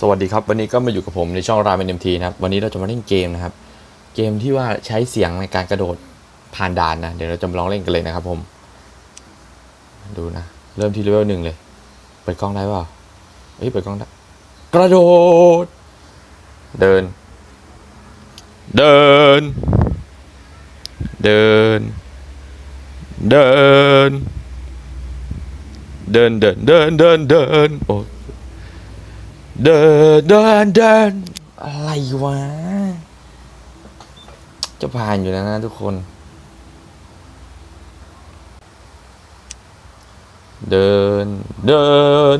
สวัสดีครับ วันนี้ก็มาอยู่กับผมในช่องรามเอ็มทีนะครับ วันนี้เราจะมาเล่นเกมนะครับ เกมที่ว่าใช้เสียงในการกระโดดผ่านด่านนะ เดี๋ยวเราจะมาลองเล่นกันเลยนะครับผม ดูนะ เริ่มที่เลเวลหนึ่งเลย เปิดกล้องได้เปล่าเฮ้ยเปิดกล้องได้ กระโดด เดิน เดิน เดิน เดิน เดินเดินเดินเดินเดินโอ้ เดินเดินเดินอะไรวะ จะผ่านอยู่แล้วนะทุกคน เดิน เดิน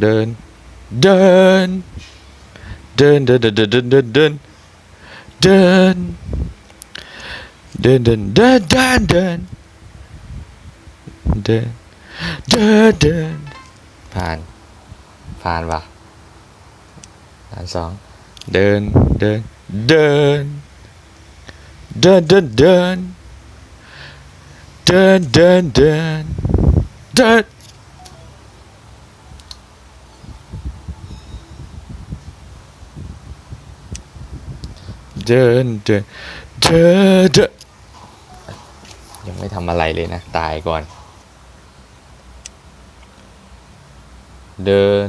เดิน เดิน เดิน เดิน เดิน เดิน เดิน เดิน เดิน เดิน เดิน เดิน เดิน เดิน เดิน เดินเดินเดินผ่าน ผ่านปะด่านสองเดินเดินเดินเดินเดินเดินเดินเดินเดินเดินเดินเดินเดินเดินยังไม่ทำอะไรเลยนะ ตายก่อน เดิน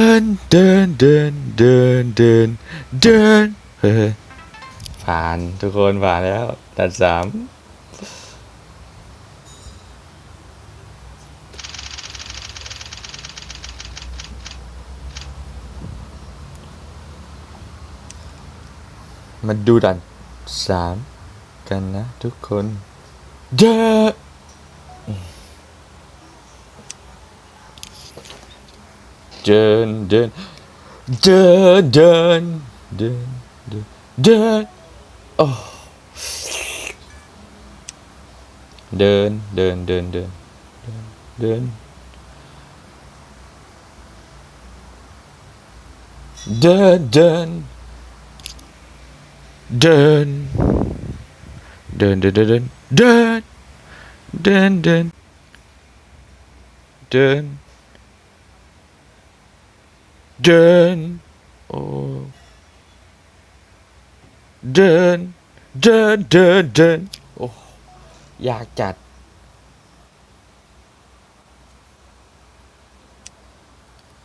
đên đên đên đên đên đên ผ่านทุกคนผ่านแล้วดันสามมาดูดันสามกันนะทุกคนเด้อ dun dun. Dun dun dun dun dun. Oh. Dun dun dun dun dun dun. Dun dun. Dun. Dun dun dun dun. Dun. Dun dun. Dun. Đến oh. Đến Đến Đến Đến oh. Da chặt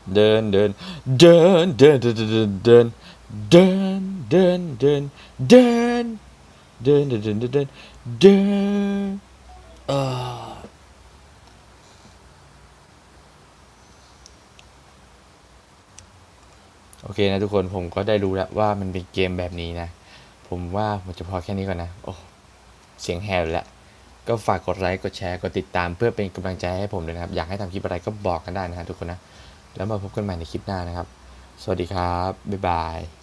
Đến Đến Đến Đến Đến Đến Đến Đến Đến Đến Đến Đến Đến Đến Đến Đến Đến Đến อเคนะทุกคนผมก็ได้รู้แล้วว่ามันเป็นเกมแบบนี้นะ ผมว่าผมจะพอแค่นี้ก่อนนะ โอ้ เสียงแหบแล้วก็ฝากกดไลค์ กดแชร์ กดติดตามเพื่อเป็นกำลังใจให้ผมเลยนะครับ อยากให้ทำคลิปอะไรก็บอกกันได้นะฮะทุกคนนะ แล้วมาพบกันใหม่ในคลิปหน้านะครับ สวัสดีครับ บ๊ายบาย